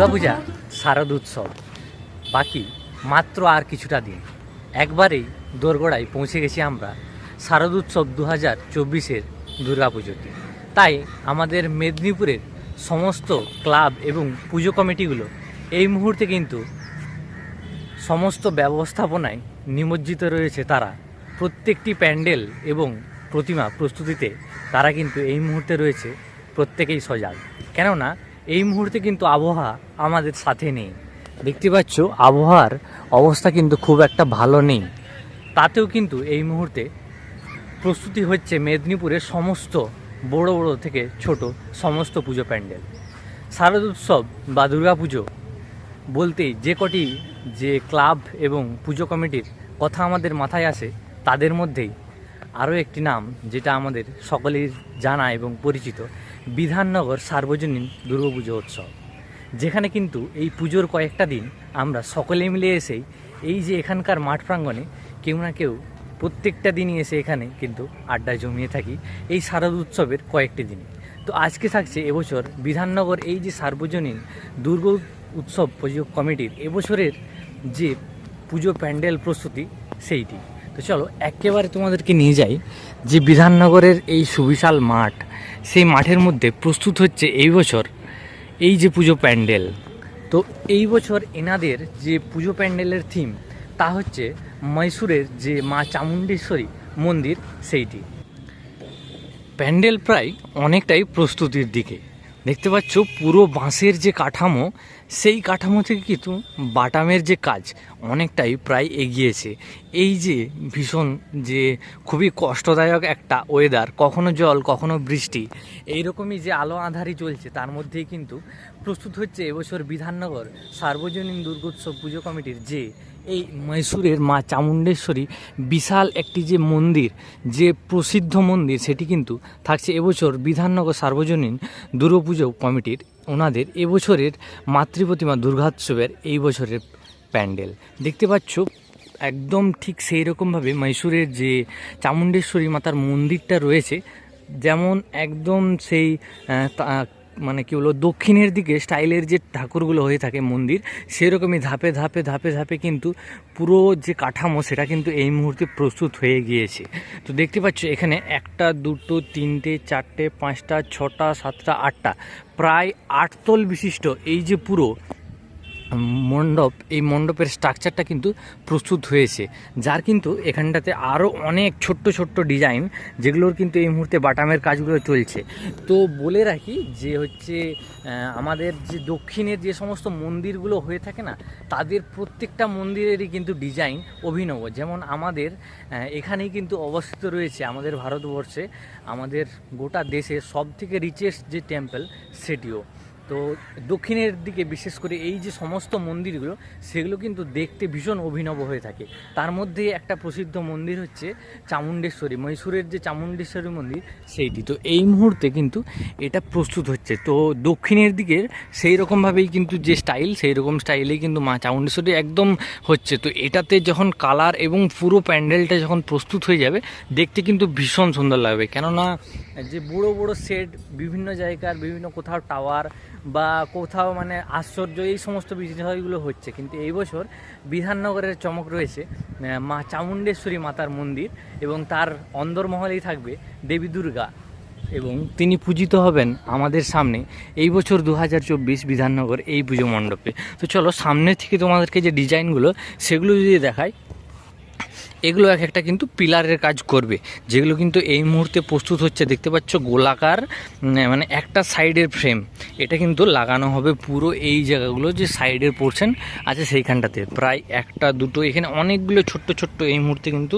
দুর্গাপূজা, শারদ উৎসব। বাকি মাত্র আর কিছুটা দিন। একবারেই দোরগোড়ায় পৌঁছে গেছি আমরা শারদ উৎসব দু হাজার চব্বিশের দুর্গাপুজোতে তাই আমাদের মেদিনীপুরের সমস্ত ক্লাব এবং পুজো কমিটিগুলো এই মুহূর্তে কিন্তু সমস্ত ব্যবস্থাপনায় নিমজ্জিত রয়েছে তারা। প্রত্যেকটি প্যান্ডেল এবং প্রতিমা প্রস্তুতিতে তারা কিন্তু এই মুহূর্তে রয়েছে, প্রত্যেকেই সজাগ। কেননা, এই মুহূর্তে কিন্তু আবহাওয়া আমাদের সাথে নেই। দেখতে পাচ্ছ, আবহাওয়ার অবস্থা কিন্তু খুব একটা ভালো নেই। তাতেও কিন্তু এই মুহূর্তে প্রস্তুতি হচ্ছে মেদিনীপুরের সমস্ত বড় বড় থেকে ছোট সমস্ত পুজো প্যান্ডেল। শারদ উৎসব বা দুর্গাপুজো বলতেই যে কটি যে ক্লাব এবং পুজো কমিটির কথা আমাদের মাথায় আসে, তাদের মধ্যেই আরও একটি নাম যেটা আমাদের সকলের জানা এবং পরিচিত, বিধাননগর সার্বজনীন দুর্গাপুজো উৎসব। যেখানে কিন্তু এই পুজোর কয়েকটা দিন আমরা সকলে মিলে এসেই এই যে এখানকার মাঠ প্রাঙ্গণে কেউ না কেউ প্রত্যেকটা দিনই এসে এখানে কিন্তু আড্ডা জমিয়ে থাকি এই শারদ উৎসবের কয়েকটি দিন। তো আজকে থাকছে এবছর বিধাননগর এই যে সার্বজনীন দুর্গ উৎসব কমিটির এবছরের যে পুজো প্যান্ডেল প্রস্তুতি সেইটি। তো চলো একেবারে তোমাদেরকে নিয়ে যাই যে বিধাননগরের এই সুবিশাল মাঠ, সেই মাঠের মধ্যে প্রস্তুত হচ্ছে এই বছর এই যে পুজো প্যান্ডেল। তো এই বছর এনাদের যে পুজো প্যান্ডেলের থিম তা হচ্ছে মৈসুরের যে মা চামুণ্ডেশ্বরী মন্দির, সেইটি। প্যান্ডেল প্রায় অনেকটাই প্রস্তুতির দিকে। দেখতে পাচ্ছ, পুরো বাঁশের যে কাঠামো, সেই কাঠামো থেকে কিন্তু বাটামের যে কাজ অনেকটাই প্রায় এগিয়েছে। এই যে ভীষণ যে খুবই কষ্টদায়ক একটা ওয়েদার কখনো জল, কখনো বৃষ্টি, এইরকমই যে আলো আধারি চলছে, তার মধ্যেই কিন্তু প্রস্তুত হচ্ছে এবছর বিধাননগর সার্বজনীন দুর্গোৎসব পুজো কমিটির যে এই মৈসুরের মা চামুণ্ডেশ্বরী বিশাল একটি যে মন্দির, যে প্রসিদ্ধ মন্দির, সেটি কিন্তু থাকছে এবছর বিধাননগর সার্বজনীন দুর্গাপুজো কমিটির, ওনাদের এবছরের মাতৃপ্রতিমা দুর্গোৎসবের এই বছরের প্যান্ডেল। দেখতে পাচ্ছ, একদম ঠিক সেই রকমভাবে মৈসুরের যে চামুণ্ডেশ্বরী মাতার মন্দিরটা রয়েছে, যেমন একদম সেই মানে কি হলো দক্ষিণের দিকে স্টাইলের যে ঠাকুরগুলো হয়ে থাকে মন্দির, সেরকমই ধাপে ধাপে ধাপে ধাপে কিন্তু পুরো যে কাঠামো সেটা কিন্তু এই মুহূর্তে প্রস্তুত হয়ে গিয়েছে। তো দেখতে পাচ্ছ এখানে একটা, দুটো, তিনটে, চারটে, পাঁচটা, ছটা, সাতটা, আটটা, প্রায় আটতল বিশিষ্ট এই যে পুরো মণ্ডপ, এই মণ্ডপের স্ট্রাকচারটা কিন্তু প্রস্তুত হয়েছে। যার কিন্তু এখানটাতে আরও অনেক ছোট্ট ছোট্ট ডিজাইন যেগুলোর কিন্তু এই মুহূর্তে বাটামের কাজগুলো চলছে। তো বলে রাখি যে হচ্ছে আমাদের যে দক্ষিণের যে সমস্ত মন্দিরগুলো হয়ে থাকে না, তাদের প্রত্যেকটা মন্দিরেরই কিন্তু ডিজাইন অভিনব। যেমন আমাদের এখানেই কিন্তু অবস্থিত রয়েছে আমাদের ভারতবর্ষে, আমাদের গোটা দেশে সব থেকে রিচেস্ট যে টেম্পল সেটিও। তো দক্ষিণের দিকে বিশেষ করে এই যে সমস্ত মন্দিরগুলো, সেগুলো কিন্তু দেখতে ভীষণ অভিনব হয়ে থাকে। তার মধ্যে একটা প্রসিদ্ধ মন্দির হচ্ছে চামুণ্ডেশ্বরী, মহীশূরের যে চামুণ্ডেশ্বরী মন্দির সেইটি। তো এই মুহূর্তে কিন্তু এটা প্রস্তুত হচ্ছে। তো দক্ষিণের দিকের সেই রকমভাবেই কিন্তু যে স্টাইল, সেই রকম স্টাইলেই কিন্তু মা চামুণ্ডেশ্বরী একদম হচ্ছে। তো এটাতে যখন কালার এবং পুরো প্যান্ডেলটা যখন প্রস্তুত হয়ে যাবে, দেখতে কিন্তু ভীষণ সুন্দর লাগবে। কেননা যে বড়ো বড়ো সেট বিভিন্ন জায়গার, বিভিন্ন কোথাও টাওয়ার বা কোথাও মানে আশ্চর্য এই সমস্ত বিষয়গুলো হচ্ছে। কিন্তু এই বছর বিধাননগরের চমক রয়েছে মা চামুণ্ডেশ্বরী মাতার মন্দির এবং তার অন্দরমহলেই থাকবে দেবী দুর্গা এবং তিনি পূজিত হবেন আমাদের সামনে এই বছর দু হাজার চব্বিশ বিধাননগর এই পুজো মণ্ডপে। তো চলো সামনে থেকে তোমাদেরকে যে ডিজাইনগুলো সেগুলো যদি দেখাই এগুলো এক একটা কিন্তু পিলারের কাজ করবে। যেগুলো কিন্তু এই মুহূর্তে প্রস্তুত হচ্ছে, দেখতে পাচ্ছ গোলাকার মানে একটা সাইডের ফ্রেম। এটা কিন্তু লাগানো হবে পুরো এই জায়গাগুলো যে সাইডের পোর্শন আছে সেইখানটাতে। প্রায় একটা, দুটো, এখানে অনেকগুলো ছোট্ট ছোট্ট এই মুহূর্তে কিন্তু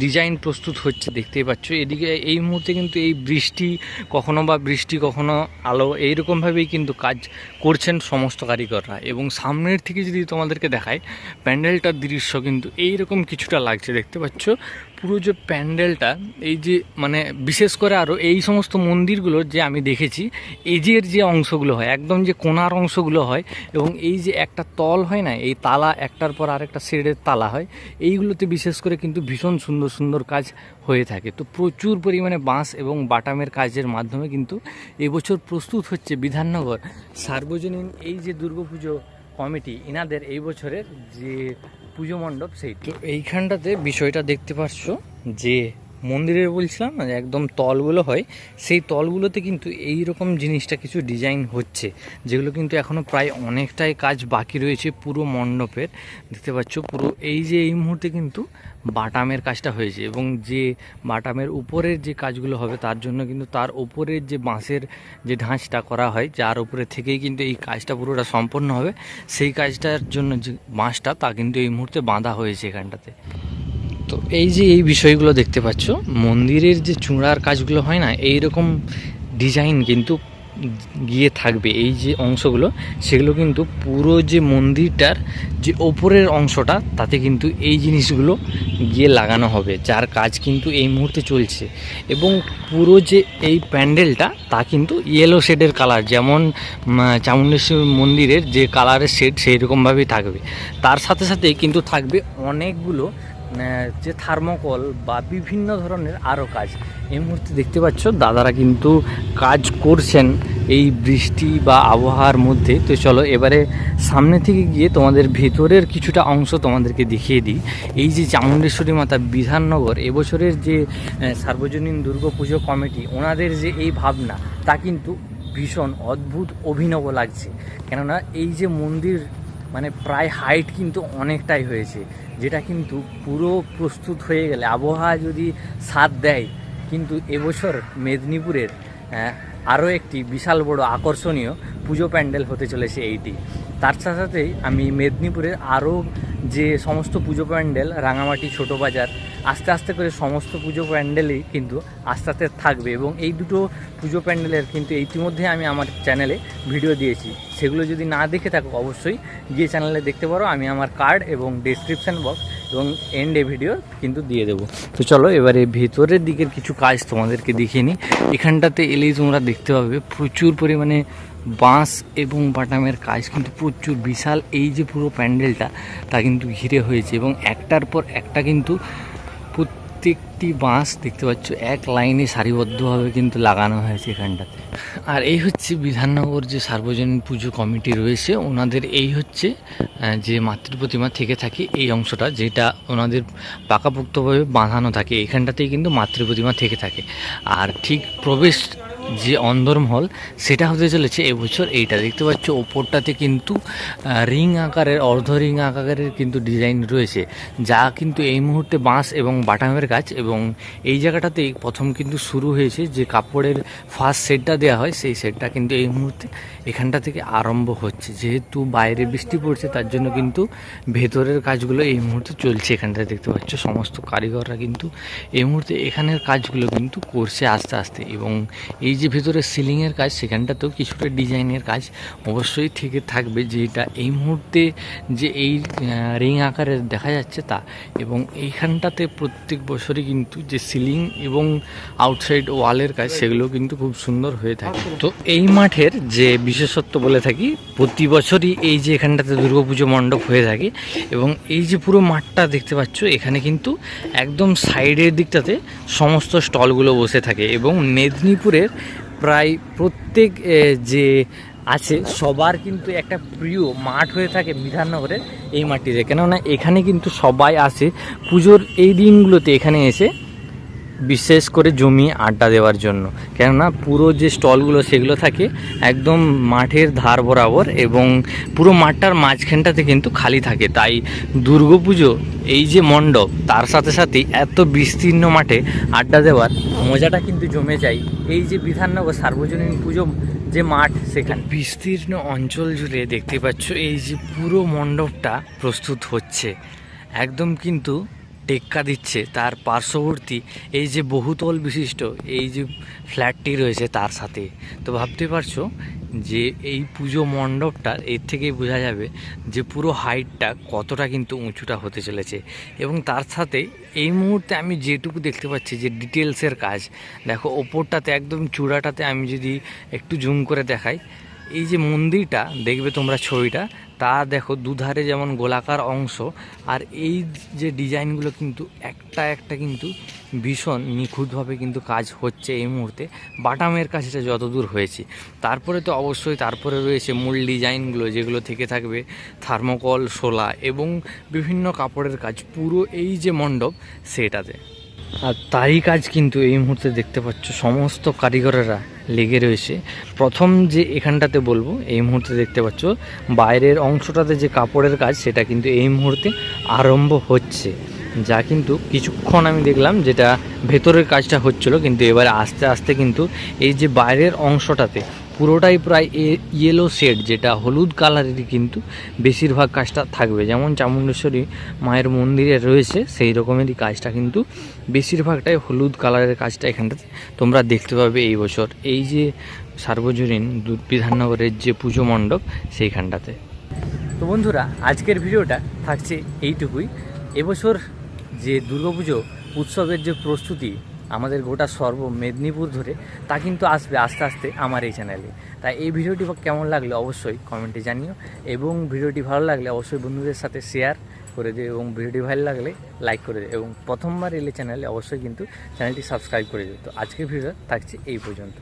ডিজাইন প্রস্তুত হচ্ছে, দেখতেই পাচ্ছ। এদিকে এই মুহূর্তে কিন্তু এই বৃষ্টি কখনো বা বৃষ্টি কখনো আলো এইরকমভাবেই কিন্তু কাজ করছেন সমস্ত কারিগররা। এবং সামনের থেকে যদি তোমাদেরকে দেখায় প্যান্ডেলটার দৃশ্য কিন্তু এইরকম কিছুটা লাগছে, দেখতে পাচ্ছ? পুরো যে প্যান্ডেলটা, এই যে মানে বিশেষ করে আরও এই সমস্ত মন্দিরগুলোর যে আমি দেখেছি, এজের যে অংশগুলো হয়, একদম যে কোনার অংশগুলো হয় এবং এই যে একটা তল হয় না, এই তালা একটার পর আরেকটা শেডের তালা হয়, এইগুলোতে বিশেষ করে কিন্তু ভীষণ সুন্দর সুন্দর কাজ হয়ে থাকে। তো প্রচুর পরিমাণে বাঁশ এবং বাটামের কাজের মাধ্যমে কিন্তু এবছর প্রস্তুত হচ্ছে বিধাননগর। সার্বজনীন এই যে দুর্গাপুজো কমিটি ইনাদের এই বছরের যে পুজো মণ্ডপ সেই তো এইখানটাতে বিষয়টা দেখতে পাচ্ছ যে মন্দিরের বলছিলাম না একদম তলগুলো হয়, সেই তলগুলোতে কিন্তু এই রকম জিনিসটা কিছু ডিজাইন হচ্ছে, যেগুলো কিন্তু এখনও প্রায় অনেকটাই কাজ বাকি রয়েছে পুরো মণ্ডপের, দেখতে পাচ্ছ পুরো, এই যে এই মুহূর্তে কিন্তু বাটামের কাজটা হয়েছে, এবং যে বাটামের উপরের যে কাজগুলো হবে তার জন্য কিন্তু তার উপরের যে বাঁশের যে ঢাঁচটা করা হয়, যার উপরে থেকেই কিন্তু এই কাজটা পুরোটা সম্পন্ন হবে, সেই কাজটার জন্য যে বাঁশটা, তা কিন্তু এই মুহূর্তে বাঁধা হয়েছে এখানটাতে। তো এই যে এই বিষয়গুলো দেখতে পাচ্ছ, মন্দিরের যে চূড়ার কাজগুলো হয় না এই রকম ডিজাইন কিন্তু গিয়ে থাকবে। এই যে অংশগুলো, সেগুলো কিন্তু পুরো যে মন্দিরটার যে ওপরের অংশটা, তাতে কিন্তু এই জিনিসগুলো গিয়ে লাগানো হবে, যার কাজ কিন্তু এই মুহূর্তে চলছে। এবং পুরো যে এই প্যান্ডেলটা, তা কিন্তু ইয়েলো শেডের কালার যেমন চামুণ্ডেশ্বরী মন্দিরের যে কালারের শেড সেই রকমভাবেই থাকবে। তার সাথে সাথে কিন্তু থাকবে অনেকগুলো যে থার্মোকল বা বিভিন্ন ধরনের আরও কাজ, এই মুহূর্তে দেখতে পাচ্ছ দাদারা কিন্তু কাজ করছেন এই বৃষ্টি বা আবহাওয়ার মধ্যে। তো চলো এবারে সামনে থেকে গিয়ে তোমাদের ভেতরের কিছুটা অংশ তোমাদেরকে দেখিয়ে দিই। এই যে চামুণ্ডেশ্বরী মাতা বিধাননগর, এবছরের যে সার্বজনীন দুর্গাপুজো কমিটি, ওনাদের যে এই ভাবনা, তা কিন্তু ভীষণ অদ্ভুত অভিনব লাগছে। কেননা এই যে মন্দির মানে প্রায় হাইট কিন্তু অনেকটাই হয়েছে। যেটা কিন্তু পুরো প্রস্তুত হয়ে গেলে, আবহাওয়া যদি সাথ দেয়, কিন্তু এবছর মেদিনীপুরের আরও একটি বিশাল বড় আকর্ষণীয় পুজো প্যান্ডেল হতে চলেছে এইটি। তার সাথে সাথেই আমি মেদিনীপুরের আরও যে সমস্ত পুজো প্যান্ডেল, রাঙামাটি ছোটো বাজার আস্তে আস্তে করে সমস্ত পুজো প্যান্ডেলই কিন্তু আস্তে আস্তে থাকবে এবং এই দুটো পুজো প্যান্ডেলের কিন্তু ইতিমধ্যে আমি আমার চ্যানেলে ভিডিও দিয়েছি। সেগুলো যদি না দেখে থাকো, অবশ্যই গিয়ে চ্যানেলে দেখতে পারো। আমি আমার কার্ড এবং ডেসক্রিপশন বক্স এবং এন্ডে ভিডিও কিন্তু দিয়ে দেবো। তো চলো, এবারে ভেতরের দিকের কিছু কাজ তোমাদেরকে দেখিয়ে নিই। এখানটাতে এলেই তোমরা দেখতে পাবে প্রচুর পরিমাণে বাঁশ এবং বাটামের কাজ কিন্তু প্রচুর বিশাল। এই যে পুরো প্যান্ডেলটা, তা কিন্তু ঘিরে হয়েছে এবং একটার পর একটা কিন্তু প্রত্যেকটি বাঁশ দেখতে পাচ্ছ, এক লাইনে সারিবদ্ধভাবে কিন্তু লাগানো হয়েছে এখানটাতে। আর এই হচ্ছে বিধাননগর যে সার্বজনীন পুজো কমিটি রয়েছে, ওনাদের এই হচ্ছে যে মাতৃ প্রতিমা থেকে থাকে এই অংশটা, যেটা ওনাদের পাকাপোক্তভাবে বাঁধানো থাকে। এখানটাতেই কিন্তু মাতৃ প্রতিমা থেকে থাকে। আর ঠিক প্রবেশ যে অন্দরমহল, সেটা হতে চলেছে এবছর এইটা। দেখতে পাচ্ছ, ওপরটাতে কিন্তু রিং আকারের, অর্ধ রিং আকারের কিন্তু ডিজাইন রয়েছে, যা কিন্তু এই মুহূর্তে বাঁশ এবং বাটামের কাজ এবং এই জায়গাটাতেই প্রথম কিন্তু শুরু হয়েছে যে কাপড়ের ফার্স্ট সেটটা দেওয়া হয়, সেই সেটটা কিন্তু এই মুহূর্তে এখানটা থেকে আরম্ভ হচ্ছে। যেহেতু বাইরে বৃষ্টি পড়ছে, তার জন্য কিন্তু ভেতরের কাজগুলো এই মুহূর্তে চলছে এখানটা দেখতে পাচ্ছ, সমস্ত কারিগররা কিন্তু এই মুহূর্তে এখানের কাজগুলো কিন্তু করছে আস্তে আস্তে এবং এই যে ভেতরে সিলিংয়ের কাজ, সেখানটাতেও কিছুটা ডিজাইনের কাজ অবশ্যই থেকে থাকবে, যেটা এই মুহূর্তে যে এই রিং আকারের দেখা যাচ্ছে তা। এবং এইখানটাতে প্রত্যেক বছরই কিন্তু যে সিলিং এবং আউটসাইড ওয়ালের কাজ, সেগুলো কিন্তু খুব সুন্দর হয়ে থাকে। তো এই মাঠের যে বিশেষত্ব বলে থাকি, প্রতি বছরই এই যে এখানটাতে দুর্গাপুজো মণ্ডপ হয়ে থাকে, এবং এই যে পুরো মাঠটা দেখতে পাচ্ছ, এখানে কিন্তু একদম সাইডের দিকটাতে সমস্ত স্টলগুলো বসে থাকে, এবং মেদিনীপুরের প্রায় প্রত্যেক যে আছে, সবার কিন্তু একটা প্রিয় মাঠ হয়ে থাকে বিধাননগরের এই মাটিতে কেননা এখানে কিন্তু সবাই আসে। পুজোর এই দিনগুলোতে এখানে এসে বিশেষ করে জমি আড্ডা দেওয়ার জন্য। কেননা পুরো যে স্টলগুলো সেগুলো থাকে একদম মাঠের ধার বরাবর এবং পুরো মাঠটার মাঝখানটাতে কিন্তু খালি থাকে। তাই দুর্গাপুজো এই যে মণ্ডপ, তার সাথে সাথে এত বিস্তীর্ণ মাঠে আড্ডা দেওয়ার মজাটা কিন্তু জমে যায়। এই যে বিধাননগর সার্বজনীন পুজো, যে মাঠ সেখানে। বিস্তীর্ণ অঞ্চল জুড়ে দেখতে পাচ্ছ, এই যে পুরো মণ্ডপটা প্রস্তুত হচ্ছে। একদম কিন্তু টেক্কা দিচ্ছে, তার পার্শ্ববর্তী এই যে বহুতল বিশিষ্ট এই যে ফ্ল্যাটটি রয়েছে তার সাথে। তো ভাবতে পারছ যে এই পুজো মণ্ডপটা এর থেকেই বোঝা যাবে যে পুরো হাইটটা কতটা কিন্তু উঁচুটা হতে চলেছে। এবং তার সাথে এই মুহূর্তে আমি যেটুকু দেখতে পাচ্ছি যে ডিটেলসের কাজ, দেখো ওপরটাতে একদম চূড়াটাতে আমি যদি একটু জুম করে দেখাই, এই যে মন্দিরটা দেখবে তোমরা ছবিটা তা দেখো দুধারে যেমন গোলাকার অংশ, আর এই যে ডিজাইনগুলো কিন্তু একটা একটা কিন্তু ভীষণ নিখুঁতভাবে কিন্তু কাজ হচ্ছে এই মুহূর্তে। বাটামের কাছে যতদূর হয়েছে। তারপরে তো অবশ্যই তারপরে রয়েছে মূল ডিজাইনগুলো যেগুলো থেকে থাকবে থার্মোকল শোলা এবং বিভিন্ন কাপড়ের কাজ। পুরো এই যে মণ্ডপ, সেটাতে। আর তারই কাজ কিন্তু এই মুহূর্তে দেখতে পাচ্ছ, সমস্ত কারিগরেরা লেগে রয়েছে। প্রথম যে এখানটাতে বলব, এই মুহূর্তে দেখতে পাচ্ছ, বাইরের অংশটাতে যে কাপড়ের কাজ, সেটা কিন্তু এই মুহূর্তে আরম্ভ হচ্ছে। যা কিন্তু কিছুক্ষণ আমি দেখলাম যেটা ভেতরের কাজটা হচ্ছিল, কিন্তু এবারে আস্তে আস্তে কিন্তু এই যে বাইরের অংশটাতে পুরোটাই প্রায় ইয়েলো শেড যেটা হলুদ কালারেরই কিন্তু বেশিরভাগ কাজটা থাকবে। যেমন চামুণ্ডেশ্বরী মায়ের মন্দিরে রয়েছে, সেই রকমেরই কাজটা কিন্তু বেশিরভাগটাই হলুদ কালারের কাজটা এখানটাতে তোমরা দেখতে পাবে এই বছর। এই যে সার্বজনীন বিধাননগরের যে পুজো মণ্ডপ, সেইখানটাতে। তো বন্ধুরা, আজকের ভিডিওটা থাকছে এইটুকুই। এবছর যে দুর্গাপুজো, উৎসবের যে প্রস্তুতি আমাদের গোটা সর্ব মেদিনীপুর ধরে, তা কিন্তু আসবে আস্তে আস্তে আমার এই চ্যানেলে তাই এই ভিডিওটি কেমন লাগল অবশ্যই কমেন্টে জানিও। এবং ভিডিওটি ভালো লাগলে অবশ্যই বন্ধুদের সাথে শেয়ার করে দিও এবং ভিডিওটি ভালো লাগলে লাইক করে দিও। এবং প্রথমবার এলে চ্যানেলে অবশ্যই কিন্তু চ্যানেলটি সাবস্ক্রাইব করে দিও। তো আজকের ভিডিও থাকছে এই পর্যন্ত।